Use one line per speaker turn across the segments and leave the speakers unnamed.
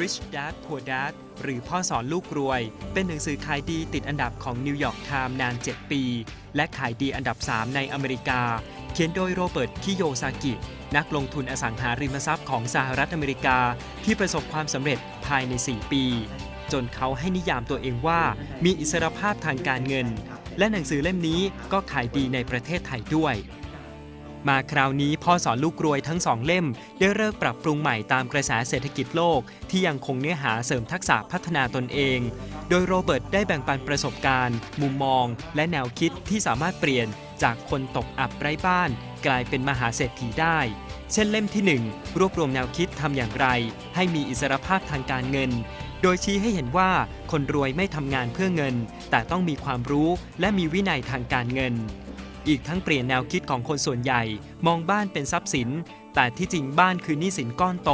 Rich Dad Poor Dad หรือพ่อสอนลูกรวย เป็นหนังสือขายดีติดอันดับของ New York Times นาน 7 ปี และขายดีอันดับ 3 ในอเมริกา เขียนโดยโรเบิร์ต คิโยซากิ นักลงทุนอสังหาริมทรัพย์ของสหรัฐอเมริกา ที่ประสบความสำเร็จภายใน 4 ปี จนเขาให้นิยามตัวเองว่ามีอิสรภาพทางการเงิน และหนังสือเล่มนี้ก็ขายดีในประเทศไทยด้วย มาคราวนี้พ่อสอนลูกรวยทั้งสองเล่ม ได้เลิกปรับปรุงใหม่ตามกระแสเศรษฐกิจโลก ที่ยังคงเนื้อหาเสริมทักษะพัฒนาตนเอง โดยโรเบิร์ตได้แบ่งปันประสบการณ์ มุมมอง และแนวคิดที่สามารถเปลี่ยนจากคนตกอับไร้บ้าน กลายเป็นมหาเศรษฐีได้ เช่นเล่มที่ 1 รวบรวมแนวคิดทำอย่างไร ให้มีอิสรภาพทางการเงิน โดยชี้ให้เห็นว่าคนรวยไม่ทำงานเพื่อเงิน แต่ต้องมีความรู้และมีวินัยทางการเงิน อีกทั้งเปลี่ยนแนวคิดของคนส่วนใหญ่ มองบ้านเป็นทรัพย์สิน แต่ที่จริงบ้านคือหนี้สินก้อนโต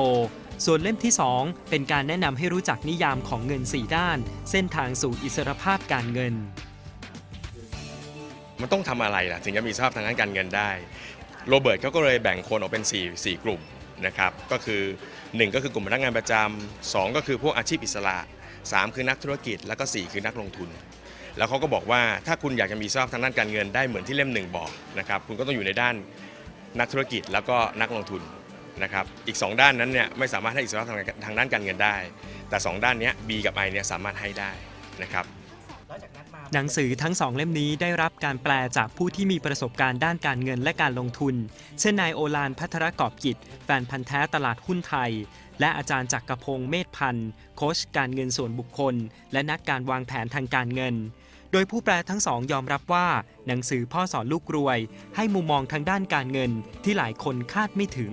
ส่วนเล่มที่ 2 เป็นการแนะนำให้รู้จักนิยามของเงิน 4 ด้าน เส้นทางสู่อิสรภาพการเงิน
มันต้องทำอะไรล่ะ ถึงจะมีสภาพทางด้านการเงินได้ โรเบิร์ตเขาก็เลยแบ่งคนออกเป็น 4 4 กลุ่มนะครับ ก็คือ 1 ก็คือกลุ่มพนักงานประจำสองก็คือพวกอาชีพอิสระ 3 คือนักธุรกิจ แล้วก็ 4 คือนักลงทุน แล้วเขาก็บอกว่าถ้าคุณอยากจะมีสภาพทางด้านการเงินได้เหมือนที่เล่มหนึ่งบอกนะครับคุณก็ต้องอยู่ในด้านนักธุรกิจแล้วก็นักลงทุนนะครับอีก 2 ด้านนั้นเนี่ยไม่สามารถให้อิสระทางทางด้านการเงินได้ แต่ 2 ด้านนี้ B กับ I เนี่ยสามารถให้ได้นะครับ
หนังสือทั้งสองเล่มนี้ได้รับการแปลจากผู้ที่มีประสบการณ์ด้านการเงินและการลงทุน เช่นนายโอลานพัทรกอบกิจ แฟนพันธ์แท้ตลาดหุ้นไทย และอาจารย์จักรพงศ์เมธพันธ์ โค้ชการเงินส่วนบุคคล และนักการวางแผนทางการเงิน โดยผู้แปลทั้งสองยอมรับว่า หนังสือพ่อสอนลูกรวย ให้มุมมองทางด้านการเงินที่หลายคนคาดไม่ถึง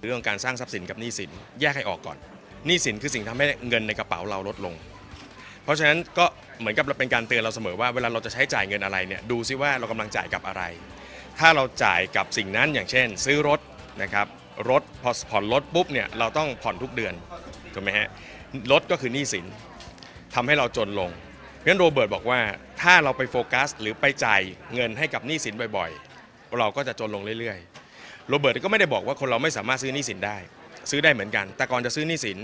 เรื่องการสร้างทรัพย์สินกับหนี้สินแยกให้ออกก่อนหนี้สินคือสิ่งทำให้เงินในกระเป๋าเราลดลง เพราะฉะนั้นก็ เหมือนกับเราเป็นการเตือนเราเสมอว่าเวลาเราจะใช้จ่ายเงินอะไรเนี่ยดูซิว่าเรากำลังจ่ายกับอะไร ถ้าเราจ่ายกับสิ่งนั้นอย่างเช่น ซื้อรถนะครับรถพอผ่อนรถปุ๊บเนี่ยเราต้องผ่อนทุกเดือนถูกไหมฮะรถก็คือหนี้สินทำให้เราจนลงเพราะฉะนั้นโรเบิร์ตบอกว่าถ้าเราไปโฟกัส หรือไปจ่ายเงินให้กับหนี้สินบ่อยๆ เราก็จะจนลงเรื่อยๆ โรเบิร์ตก็ไม่ได้บอกว่าคนเราไม่สามารถซื้อหนี้สินได้ ซื้อได้เหมือนกัน แต่ก่อนจะซื้อหนี้สิน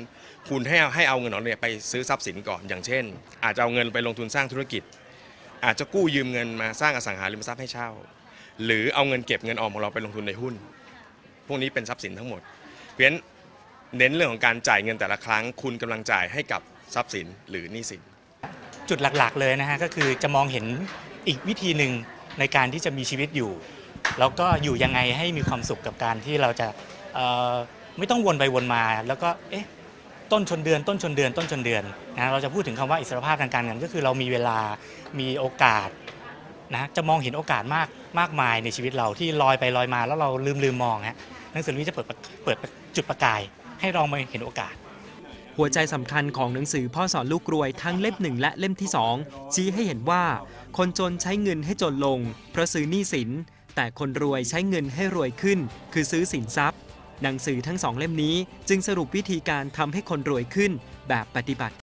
คุณให้เอาให้เอาเงินของเราเนี่ยไปซื้อทรัพย์สินก่อน อย่างเช่น อาจจะเอาเงินไปลงทุนสร้างธุรกิจ อาจจะกู้ยืมเงินมาสร้างอสังหาริมทรัพย์ให้เช่า หรือเอาเงินเก็บเงินออมของเราไปลงทุนในหุ้น พวกนี้เป็นทรัพย์สินทั้งหมด เพราะฉะนั้นเน้นเรื่องของการจ่ายเงินแต่ละครั้ง คุณกำลังจ่ายให้กับทรัพย์สินหรือหนี้สิน
จุดหลักๆเลยนะฮะก็คือจะมองเห็นอีกวิธีหนึ่งในการที่จะมีชีวิตอยู่ แล้วก็อยู่ยังไงให้มีความสุขกับการที่เราจะ ไม่ต้องวนไปวนมา แล้วก็เอ๊ะต้นชนเดือน ต้นชนเดือน ต้นชนเดือนนะเราจะพูดถึงคำว่าอิสรภาพทางการเงินก็คือเรามีเวลามีโอกาสนะจะมองเห็นโอกาสมากมากมายในชีวิตเราที่ลอยไปลอยมาแล้วเราลืมลืมมองฮะหนังสือเล่มนี้จะเปิดเปิดจุดประกาย ให้เรามาเห็นโอกาส
หัวใจสำคัญของหนังสือพ่อสอนลูกรวยทั้งเล่มหนึ่งและเล่มที่2ชี้ให้เห็นว่า คนจนใช้เงินให้จนลงเพราะซื้อหนี้สิน แต่คนรวยใช้เงินให้รวยขึ้น คือซื้อสินทรัพย์ หนังสือทั้งสองเล่มนี้จึงสรุปวิธีการทำให้คนรวยขึ้นแบบปฏิบัติ